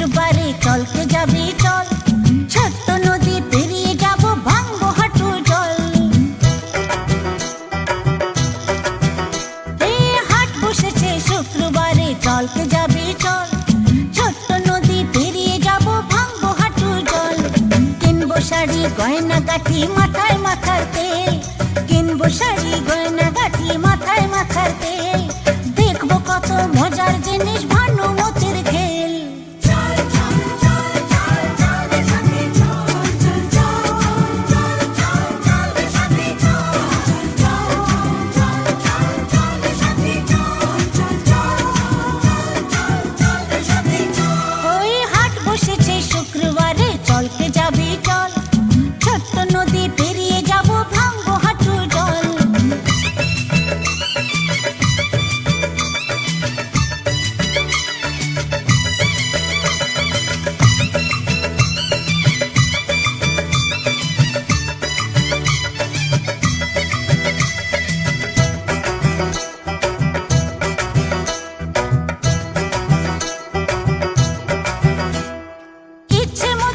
নদীর বারে চলকে চল। ছোট্ট নদী পেরিয়ে যাব হাঁটু জল। হাট বসেছে শুক্রবারে চলকে চল। ছোট্ট নদী পেরিয়ে যাব হাঁটু জল। কিনবো শাড়ি গয়না কাঠি মাথায় মাথার তেল। কিনবো শাড়ি গয়না কাঠি মাথায় মাথার তেল। দেখব কত মজার জিনিস।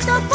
と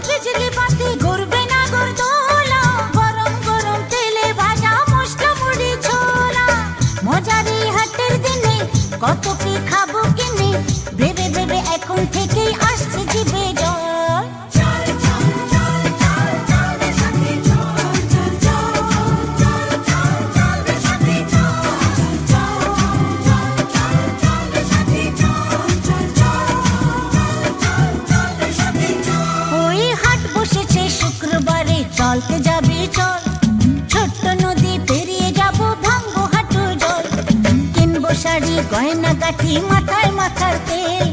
বিজলি বাতি ঘুরবে দিনে কত কি খাবার গয়না গাঠি মাথায় মাথার তেল।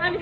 আমি